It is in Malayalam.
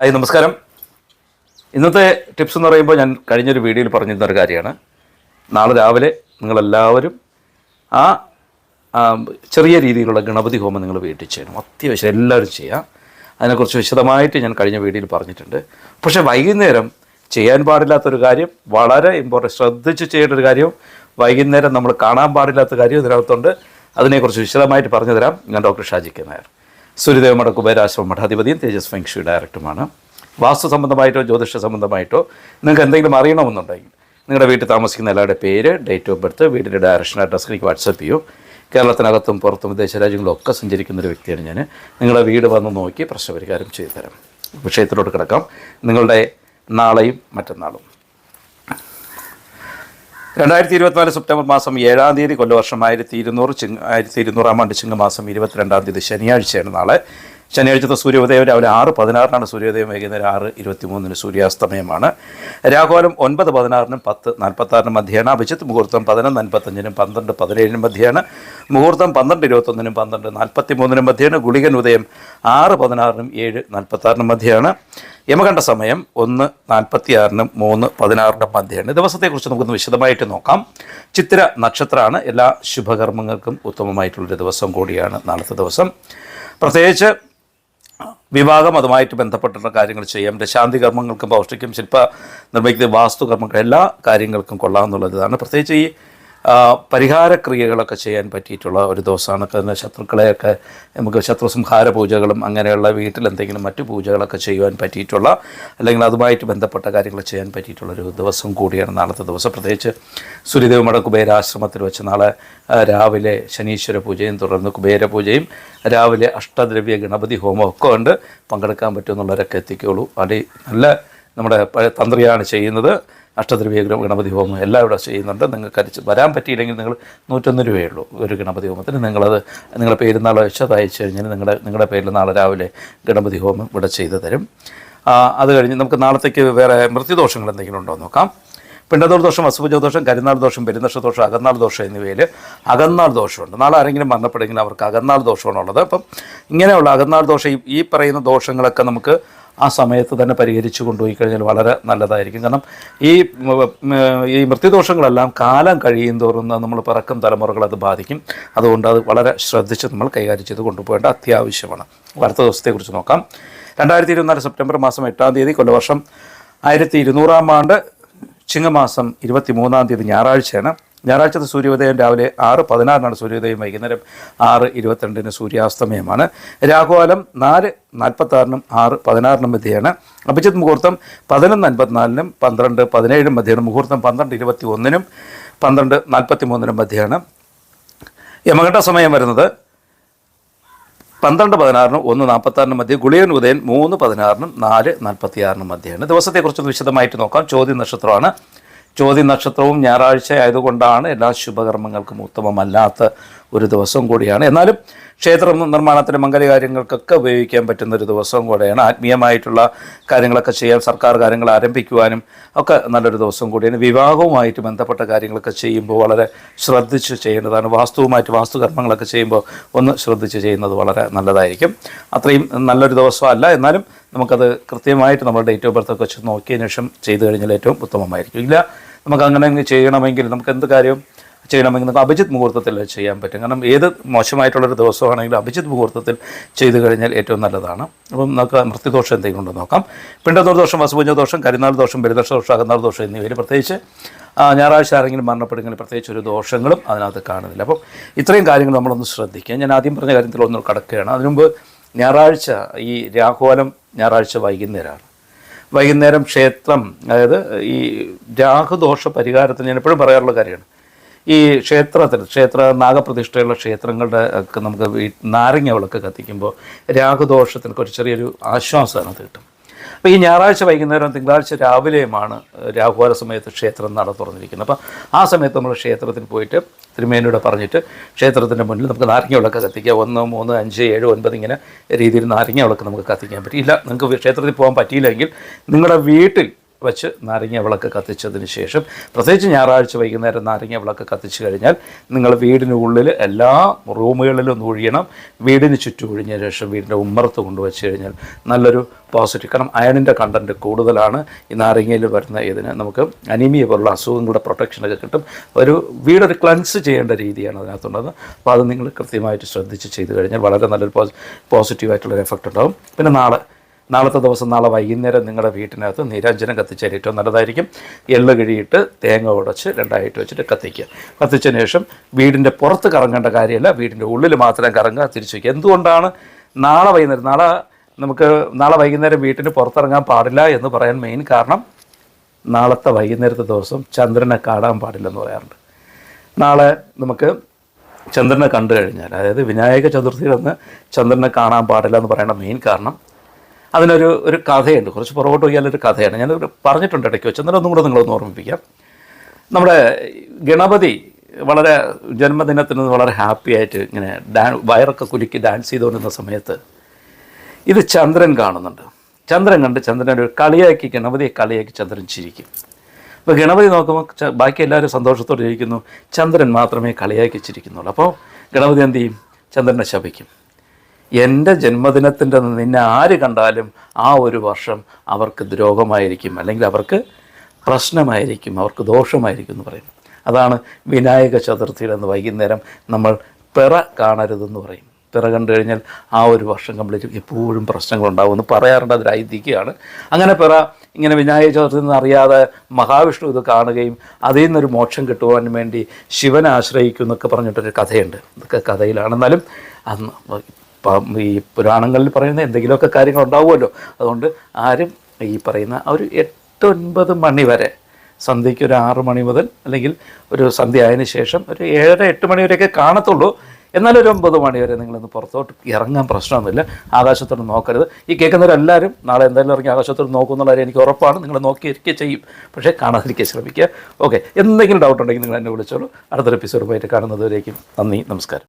ഹായ് നമസ്കാരം. ഇന്നത്തെ ടിപ്സ് എന്ന് പറയുമ്പോൾ ഞാൻ കഴിഞ്ഞൊരു വീഡിയോയിൽ പറഞ്ഞിരുന്ന ഒരു കാര്യമാണ്. നാളെ രാവിലെ നിങ്ങളെല്ലാവരും ആ ചെറിയ രീതിയിലുള്ള ഗണപതി ഹോമം നിങ്ങൾ വീട്ടിൽ ചെയ്യണം. അത്യാവശ്യം എല്ലാവരും ചെയ്യുക അതിനെക്കുറിച്ച് വിശദമായിട്ട് ഞാൻ കഴിഞ്ഞ വീഡിയോയിൽ പറഞ്ഞിട്ടുണ്ട്. പക്ഷേ വൈകുന്നേരം ചെയ്യാൻ പാടില്ലാത്തൊരു കാര്യം വളരെ ഇമ്പോർട്ടന്റ് ശ്രദ്ധിച്ച് ചെയ്യേണ്ട ഒരു കാര്യവും വൈകുന്നേരം നമ്മൾ കാണാൻ പാടില്ലാത്ത കാര്യം ഇതിനകത്തുണ്ട്. അതിനെക്കുറിച്ച് വിശദമായിട്ട് പറഞ്ഞു തരാം ഞാൻ ഡോക്ടർ ഷാജി കെ നായർ. സൂര്യദേവമഠ കുബേരാശ്രമ മഠാധിപതിയും തേജസ് ഫെങ്ഷി ഡയറക്ടറുമാണ്. വാസ്തു സംബന്ധമായിട്ടോ ജ്യോതിഷ സംബന്ധമായിട്ടോ നിങ്ങൾക്ക് എന്തെങ്കിലും അറിയണമെന്നുണ്ടെങ്കിൽ നിങ്ങളുടെ വീട്ടിൽ താമസിക്കുന്ന എല്ലാവരുടെ പേര് ഡേറ്റ് ഓഫ് ബർത്ത് വീടിന്റെ ഡയറക്ഷൻ അഡ്രസ്സ് എനിക്ക് വാട്സപ്പ് ചെയ്യൂ. കേരളത്തിനകത്തും പുറത്തും വിദേശ രാജ്യങ്ങളൊക്കെ സഞ്ചരിക്കുന്ന ഒരു വ്യക്തിയാണ് ഞാൻ നിങ്ങളുടെ വീട് വന്ന് നോക്കി പ്രശ്നപരിഹാരം ചെയ്തു തരാം. വിഷയത്തിലോട്ട് കിടക്കാം. നിങ്ങളുടെ നാളെയും മറ്റന്നാളും. രണ്ടായിരത്തി ഇരുപത്തിനാല് സെപ്റ്റംബർ മാസം ഏഴാം തീയതി കൊല്ലവർഷം ആയിരത്തി ഇരുന്നൂറ് ചിങ് ആയിരത്തി ഇരുന്നൂറാം ആണ്ട് ചിങ്ങമാസം ഇരുപത്തിരണ്ടാം തീയതി ശനിയാഴ്ചയാണ് നാളെ. ശനിയാഴ്ചത്തെ സൂര്യോദയം രാവിലെ ആറ് പതിനാറിനാണ് സൂര്യോദയം വൈകുന്നേരം ആറ് ഇരുപത്തി മൂന്നിന് സൂര്യാസ്തമയമാണ്. രാഘോലം ഒൻപത് പതിനാറിനും പത്ത് നാൽപ്പത്താറിനും മധ്യയാണ്. അഭിജിത്ത് മുഹൂർത്തം പതിനൊന്ന് അൻപത്തഞ്ചിനും പന്ത്രണ്ട് പതിനേഴിനും മധ്യയാണ്. മുഹൂർത്തം പന്ത്രണ്ട് ഇരുപത്തൊന്നിനും പന്ത്രണ്ട് നാൽപ്പത്തി മൂന്നിനും മധ്യയാണ്. ഗുളികൻ ഉദയം ആറ് പതിനാറിനും ഏഴ് നാൽപ്പത്താറിനും മധ്യയാണ്. യമകണ്ഠ സമയം ഒന്ന് നാൽപ്പത്തി ആറിനും മൂന്ന് പതിനാറിനും മധ്യയാണ്. ദിവസത്തെക്കുറിച്ച് നമുക്കൊന്ന് വിശദമായിട്ട് നോക്കാം. ചിത്ര നക്ഷത്രമാണ്. എല്ലാ ശുഭകർമ്മങ്ങൾക്കും ഉത്തമമായിട്ടുള്ളൊരു ദിവസം കൂടിയാണ് നാളത്തെ ദിവസം. പ്രത്യേകിച്ച് വിവാഹം അതുമായിട്ട് ബന്ധപ്പെട്ടുള്ള കാര്യങ്ങൾ ചെയ്യാം. ശാന്തി കർമ്മങ്ങൾക്കും പൗഷ്ടിക്കും ശില്പ നിർമ്മിക്കുന്ന വാസ്തുകർമ്മങ്ങൾ എല്ലാ കാര്യങ്ങൾക്കും കൊള്ളാമെന്നുള്ളതാണ് പ്രത്യേകിച്ച് ഈ പരിഹാരക്രിയകളൊക്കെ ചെയ്യാൻ പറ്റിയിട്ടുള്ള ഒരു ദിവസമാണ്. കാരണം ശത്രുക്കളെയൊക്കെ നമുക്ക് ശത്രുസംഹാര പൂജകളും അങ്ങനെയുള്ള വീട്ടിൽ എന്തെങ്കിലും മറ്റു പൂജകളൊക്കെ ചെയ്യുവാൻ പറ്റിയിട്ടുള്ള അല്ലെങ്കിൽ അതുമായിട്ട് ബന്ധപ്പെട്ട കാര്യങ്ങൾ ചെയ്യാൻ പറ്റിയിട്ടുള്ള ഒരു ദിവസം കൂടിയാണ് നാളത്തെ ദിവസം. പ്രത്യേകിച്ച് സൂര്യദേവമഠ കുബേരാശ്രമത്തിൽ വെച്ച് നാളെ രാവിലെ ശനീശ്വര പൂജയും തുടർന്ന് കുബേര പൂജയും രാവിലെ അഷ്ടദ്രവ്യ ഗണപതി ഹോമം ഒക്കെ ഉണ്ട് പങ്കെടുക്കാൻ പറ്റുമെന്നുള്ളവരൊക്കെ എത്തിക്കുള്ളൂ അടി നല്ല നമ്മുടെ തന്ത്രിയാണ് ചെയ്യുന്നത്. അഷ്ടദ്രവ്യ ഗണപതി ഹോമം എല്ലാം ഇവിടെ ചെയ്യുന്നുണ്ട്. നിങ്ങൾക്ക് അരിച്ച് വരാൻ പറ്റിയില്ലെങ്കിൽ നിങ്ങൾ നൂറ്റൊന്ന് രൂപയേ ഉള്ളൂ ഒരു ഗണപതി ഹോമത്തിന്. നിങ്ങളത് നിങ്ങളുടെ പേരുന്നാൾ വെച്ച് അത് അയച്ചു കഴിഞ്ഞാൽ നിങ്ങളുടെ നിങ്ങളുടെ പേരിൽ നാളെ രാവിലെ ഗണപതി ഹോമം ഇവിടെ ചെയ്തു തരും. അത് കഴിഞ്ഞ് നമുക്ക് നാളത്തേക്ക് വേറെ മൃത്യുദോഷങ്ങൾ എന്തെങ്കിലും ഉണ്ടോ നോക്കാം. പിണ്ടതോർ ദോഷം അസുഭജ ദോഷം കരിനാൾ ദോഷം പെരുന്നക്ഷ ദോഷം അകന്നാൾ ദോഷം എന്നിവയിൽ അകന്നാൾ ദോഷമുണ്ട്. നാളെ ആരെങ്കിലും മരണപ്പെടുമെങ്കിൽ അവർക്ക് അകന്നാൾ ദോഷമാണുള്ളത്. അപ്പം ഇങ്ങനെയുള്ള അകന്നാൾ ദോഷം ഈ പറയുന്ന ദോഷങ്ങളൊക്കെ നമുക്ക് ആ സമയത്ത് തന്നെ പരിഹരിച്ചു കൊണ്ടുപോയി കഴിഞ്ഞാൽ വളരെ നല്ലതായിരിക്കും. കാരണം ഈ ഈ മൃത്യുദോഷങ്ങളെല്ലാം കാലം കഴിയും തോറും നമ്മൾ പിറക്കും തലമുറകൾ അത് ബാധിക്കും. അതുകൊണ്ട് അത് വളരെ ശ്രദ്ധിച്ച് നമ്മൾ കൈകാര്യം ചെയ്ത് കൊണ്ടുപോകേണ്ട അത്യാവശ്യമാണ്. അടുത്ത ദിവസത്തെക്കുറിച്ച് നോക്കാം. രണ്ടായിരത്തി ഇരുപത്തിനാല് സെപ്റ്റംബർ മാസം എട്ടാം തീയതി കൊല്ലവർഷം ആയിരത്തി ഇരുന്നൂറാം ആണ്ട് ചിങ്ങമാസം ഇരുപത്തി മൂന്നാം തീയതി ഞായറാഴ്ചയാണ്. ഞായറാഴ്ചത്തെ സൂര്യോദയം രാവിലെ ആറ് പതിനാറിനാണ് സൂര്യോദയം വൈകുന്നേരം ആറ് ഇരുപത്തിരണ്ടിന് സൂര്യാസ്തമയമാണ്. രാഘുവാലം നാല് നാൽപ്പത്താറിനും ആറ് പതിനാറിനും മധ്യയാണ്. അഭിജിത് മുഹൂർത്തം പതിനൊന്ന് അൻപത്തിനാലിനും പന്ത്രണ്ട് പതിനേഴും മധ്യയാണ്. മുഹൂർത്തം പന്ത്രണ്ട് ഇരുപത്തി ഒന്നിനും പന്ത്രണ്ട് നാൽപ്പത്തി മൂന്നിനും മധ്യയാണ്. യമഘട്ട സമയം വരുന്നത് പന്ത്രണ്ട് പതിനാറിനും ഒന്ന് നാൽപ്പത്താറിനും മധ്യ. ഗുളിയൻ ഉദയൻ മൂന്ന് പതിനാറിനും നാല് നാൽപ്പത്തിയാറിനും മധ്യയാണ്. ദിവസത്തെക്കുറിച്ചൊന്ന് വിശദമായിട്ട് നോക്കാം. ചോദ്യ നക്ഷത്രമാണ് ചോദ്യ നക്ഷത്രവും ഞായറാഴ്ച ആയതുകൊണ്ടാണ് എല്ലാ ശുഭകർമ്മങ്ങൾക്കും ഉത്തമമല്ലാത്ത ഒരു ദിവസം കൂടിയാണ്. എന്നാലും ക്ഷേത്ര നിർമ്മാണത്തിന് മംഗലകാര്യങ്ങൾക്കൊക്കെ ഉപയോഗിക്കാൻ പറ്റുന്ന ഒരു ദിവസം കൂടെയാണ്. ആത്മീയമായിട്ടുള്ള കാര്യങ്ങളൊക്കെ ചെയ്യാൻ സർക്കാർ കാര്യങ്ങൾ ആരംഭിക്കുവാനും ഒക്കെ നല്ലൊരു ദിവസം കൂടിയാണ്. വിവാഹവുമായിട്ട് ബന്ധപ്പെട്ട കാര്യങ്ങളൊക്കെ ചെയ്യുമ്പോൾ വളരെ ശ്രദ്ധിച്ച് ചെയ്യേണ്ടതാണ്. വാസ്തുവുമായിട്ട് വാസ്തുകർമ്മങ്ങളൊക്കെ ചെയ്യുമ്പോൾ ഒന്ന് ശ്രദ്ധിച്ച് ചെയ്യുന്നത് വളരെ നല്ലതായിരിക്കും. അത്രയും നല്ലൊരു ദിവസമല്ല എന്നാലും നമുക്കത് കൃത്യമായിട്ട് നമ്മുടെ ഡേറ്റ് ഓഫ് ബർത്ത് ഒക്കെ വെച്ച് നോക്കിയതിനു ശേഷം ചെയ്തു കഴിഞ്ഞാൽ ഏറ്റവും ഉത്തമമായിരിക്കും. ഇല്ല നമുക്ക് അങ്ങനെ ചെയ്യണമെങ്കിൽ നമുക്ക് എന്ത് കാര്യം ചെയ്യണമെങ്കിൽ നമുക്ക് അഭിജിത് മുഹൂർത്തത്തിൽ ചെയ്യാൻ പറ്റും. കാരണം ഏത് മോശമായിട്ടുള്ളൊരു ദിവസമാണെങ്കിലും അഭിജിത് മുഹൂർത്തത്തിൽ ചെയ്തു കഴിഞ്ഞാൽ ഏറ്റവും നല്ലതാണ്. അപ്പം നമുക്ക് മൃത്യുദോഷം എന്തെങ്കിലും ഉണ്ടോ നോക്കാം. പിണ്ടതോർ ദോഷം വസുപുഞ്ഞ ദോഷം കരിനാൾ ദോഷം പെരുദോഷ ദോഷം അകന്നാൾ ദോഷം എന്നിവയിൽ പ്രത്യേകിച്ച് ഞായറാഴ്ച ആരെങ്കിലും മരണപ്പെടുമെങ്കിൽ പ്രത്യേകിച്ച് ഒരു ദോഷങ്ങളും അതിനകത്ത് കാണുന്നില്ല. അപ്പം ഇത്രയും കാര്യങ്ങൾ നമ്മളൊന്ന് ശ്രദ്ധിക്കുക. ഞാൻ ആദ്യം പറഞ്ഞ കാര്യത്തിൽ ഒന്ന് കടക്കുകയാണ്. അതിനുമുമ്പ് ഞായറാഴ്ച ഈ രാഘോലം ഞായറാഴ്ച വൈകുന്നേരമാണ് വൈകുന്നേരം ക്ഷേത്രം അതായത് ഈ രാഹുദോഷ പരിഹാരത്തിന് ഞാൻ എപ്പോഴും പറയാറുള്ള കാര്യമാണ്. ഈ ക്ഷേത്രത്തിൽ ക്ഷേത്ര നാഗപ്രതിഷ്ഠയുള്ള ക്ഷേത്രങ്ങളുടെ ഒക്കെ നമുക്ക് നാരങ്ങ വിളക്ക് കത്തിക്കുമ്പോൾ രാഹുദോഷത്തിനൊക്കെ ഒരു ചെറിയൊരു ആശ്വാസമാണ് അത് കിട്ടും. അപ്പോൾ ഈ ഞായറാഴ്ച വൈകുന്നേരം തിങ്കളാഴ്ച രാവിലെയുമാണ് രാഹുകാല സമയത്ത് ക്ഷേത്രം നട തുറന്നിരിക്കുന്നത്. അപ്പോൾ ആ സമയത്ത് നമ്മൾ ക്ഷേത്രത്തിൽ പോയിട്ട് തിരുമേനിയുടെ പറഞ്ഞിട്ട് ക്ഷേത്രത്തിന്റെ മുന്നിൽ നമുക്ക് നാരങ്ങ വിളക്ക് കത്തിക്കാം. ഒന്ന് മൂന്ന് അഞ്ച് ഏഴ് ഒൻപത് ഇങ്ങനെ രീതിയിൽ നാരങ്ങ വിളക്ക് നമുക്ക് കത്തിക്കാൻ പറ്റില്ല നിങ്ങൾക്ക് ക്ഷേത്രത്തിൽ പോകാൻ പറ്റിയില്ലെങ്കിൽ നിങ്ങളുടെ വീട്ടിൽ വച്ച് നാരങ്ങ വിളക്ക് കത്തിച്ചതിന് ശേഷം പ്രത്യേകിച്ച് ഞായറാഴ്ച വൈകുന്നേരം നാരങ്ങ വിളക്ക് കത്തിച്ചു കഴിഞ്ഞാൽ നിങ്ങൾ വീടിനുള്ളിൽ എല്ലാ റൂമുകളിലും ഒഴിയണം. വീടിന് ചുറ്റും ഒഴിഞ്ഞ ശേഷം വീടിന്റെ ഉമ്മറത്ത് കൊണ്ടുവച്ച് കഴിഞ്ഞാൽ നല്ലൊരു പോസിറ്റീവ് കാരണം അയണിന്റെ കണ്ടന്റ് കൂടുതലാണ്. ഈ നാരങ്ങയിൽ വരുന്ന ഇതിന് നമുക്ക് അനീമിയ പോലുള്ള അസുഖങ്ങളുടെ പ്രൊട്ടക്ഷനൊക്കെ കിട്ടും. ഒരു വീടൊരു ക്ലൻസ് ചെയ്യേണ്ട രീതിയാണ് അതിനകത്തുള്ളത്. അപ്പോൾ അത് നിങ്ങൾ കൃത്യമായിട്ട് ശ്രദ്ധിച്ച് ചെയ്ത് കഴിഞ്ഞാൽ വളരെ നല്ലൊരു പോസിറ്റീവായിട്ടുള്ളൊരു എഫക്റ്റ് ഉണ്ടാകും പിന്നെ നാളെ നാളത്തെ ദിവസം നാളെ വൈകുന്നേരം നിങ്ങളുടെ വീട്ടിനകത്ത് നിരഞ്ജനം കത്തിച്ചാൽ ഏറ്റവും നല്ലതായിരിക്കും. എള്ള് കിഴിയിട്ട് തേങ്ങ ഉടച്ച് രണ്ടായിട്ട് വെച്ചിട്ട് കത്തിക്കുക. കത്തിച്ചതിന് ശേഷം വീടിന്റെ പുറത്ത് കറങ്ങേണ്ട കാര്യമല്ല വീടിന്റെ ഉള്ളിൽ മാത്രം കറങ്ങുക തിരിച്ചു വയ്ക്കുക എന്തുകൊണ്ടാണ് നാളെ വൈകുന്നേരം നാളെ നമുക്ക് നാളെ വൈകുന്നേരം വീട്ടിന് പുറത്തിറങ്ങാൻ പാടില്ല എന്ന് പറയാൻ മെയിൻ കാരണം നാളത്തെ വൈകുന്നേരത്തെ ദിവസം ചന്ദ്രനെ കാണാൻ പാടില്ലെന്ന് പറയാറുണ്ട്. നാളെ നമുക്ക് ചന്ദ്രനെ കണ്ടു കഴിഞ്ഞാൽ അതായത് വിനായക ചതുർത്ഥി നിന്ന് ചന്ദ്രനെ കാണാൻ പാടില്ല എന്ന് പറയുന്ന മെയിൻ കാരണം അതിനൊരു ഒരു കഥയുണ്ട്. കുറച്ച് പുറകോട്ട് പോയാൽ ഒരു കഥയാണ്. ഞാൻ പറഞ്ഞിട്ടുണ്ട് ഇടയ്ക്ക് വെച്ച്. എന്നാലും ഒന്നും കൂടെ നിങ്ങളൊന്ന് ഓർമ്മിപ്പിക്കാം. നമ്മുടെ ഗണപതി വളരെ ജന്മദിനത്തിന് വളരെ ഹാപ്പി ആയിട്ട് ഇങ്ങനെ ഡാൻ വയറൊക്കെ കുലുക്കി ഡാൻസ് ചെയ്തുകൊണ്ടിരുന്ന സമയത്ത് ഇത് ചന്ദ്രൻ കാണുന്നുണ്ട്. ചന്ദ്രൻ കണ്ട് ചന്ദ്രൻ ഒരു കളിയാക്കി ഗണപതിയെ കളിയാക്കി ചന്ദ്രൻ ചിരിക്കും. അപ്പോൾ ഗണപതി നോക്കുമ്പോൾ ബാക്കി എല്ലാവരും സന്തോഷത്തോടെ ഇരിക്കുന്നു. ചന്ദ്രൻ മാത്രമേ കളിയാക്കി ചിരിക്കുന്നുള്ളൂ. അപ്പോൾ ഗണപതി എന്ത് ചെയ്യും? ചന്ദ്രനെ ശപിക്കും. എന്റെ ജന്മദിനത്തിന്റെ നിന്നെ ആര് കണ്ടാലും ആ ഒരു വർഷം അവർക്ക് ദ്രോഹമായിരിക്കും അല്ലെങ്കിൽ അവർക്ക് പ്രശ്നമായിരിക്കും അവർക്ക് ദോഷമായിരിക്കും എന്ന് പറയും. അതാണ് വിനായക ചതുർത്ഥിയുടെ അന്ന് വൈകുന്നേരം നമ്മൾ പിറ കാണരുതെന്ന് പറയും. പിറ കണ്ടു കഴിഞ്ഞാൽ ആ ഒരു വർഷം കംപ്ലീറ്റ് എപ്പോഴും പ്രശ്നങ്ങളുണ്ടാവും എന്ന് പറയാറുണ്ട് അതിൽ ഐതിഹ്യമാണ് അങ്ങനെ പിറ ഇങ്ങനെ വിനായക ചതുർത്ഥി നിന്ന് അറിയാതെ മഹാവിഷ്ണു ഇത് കാണുകയും അതിൽ നിന്നൊരു മോക്ഷം കിട്ടുവാൻ വേണ്ടി ശിവനെ ആശ്രയിക്കും എന്നൊക്കെ പറഞ്ഞിട്ടൊരു കഥയുണ്ട്. ഇതൊക്കെ കഥയിലാണ്. എന്നാലും അന്ന് ഈ പുരാണങ്ങളിൽ പറയുന്ന എന്തെങ്കിലുമൊക്കെ കാര്യങ്ങൾ ഉണ്ടാവുമല്ലോ. അതുകൊണ്ട് ആരും ഈ പറയുന്ന ഒരു എട്ട് ഒൻപത് മണി വരെ സന്ധ്യയ്ക്ക് ഒരു ആറ് മണി മുതൽ അല്ലെങ്കിൽ ഒരു സന്ധ്യ ആയതിനു ശേഷം ഒരു ഏഴര എട്ട് മണി വരെയൊക്കെ കാണത്തുള്ളൂ. എന്നാലും ഒരു ഒമ്പത് മണി വരെ നിങ്ങളൊന്ന് പുറത്തോട്ട് ഇറങ്ങാൻ പ്രശ്നമൊന്നുമില്ല. ആകാശത്തോട്ട് നോക്കരുത്. ഈ കേൾക്കുന്നവരെല്ലാവരും നാളെ എന്തായാലും ഇറങ്ങി ആകാശത്തോട്ട് നോക്കുന്നുള്ള എനിക്ക് ഉറപ്പാണ്. നിങ്ങൾ നോക്കിയിരിക്കുക ചെയ്യും. പക്ഷേ കാണാതിരിക്കാൻ ശ്രമിക്കുക. ഓക്കെ. എന്തെങ്കിലും ഡൗട്ട് ഉണ്ടെങ്കിൽ നിങ്ങൾ എന്നെ വിളിച്ചോളൂ. അടുത്തൊരു എപ്പിസോഡുമായിട്ട് കാണുന്നതുവരേക്കും നന്ദി നമസ്കാരം.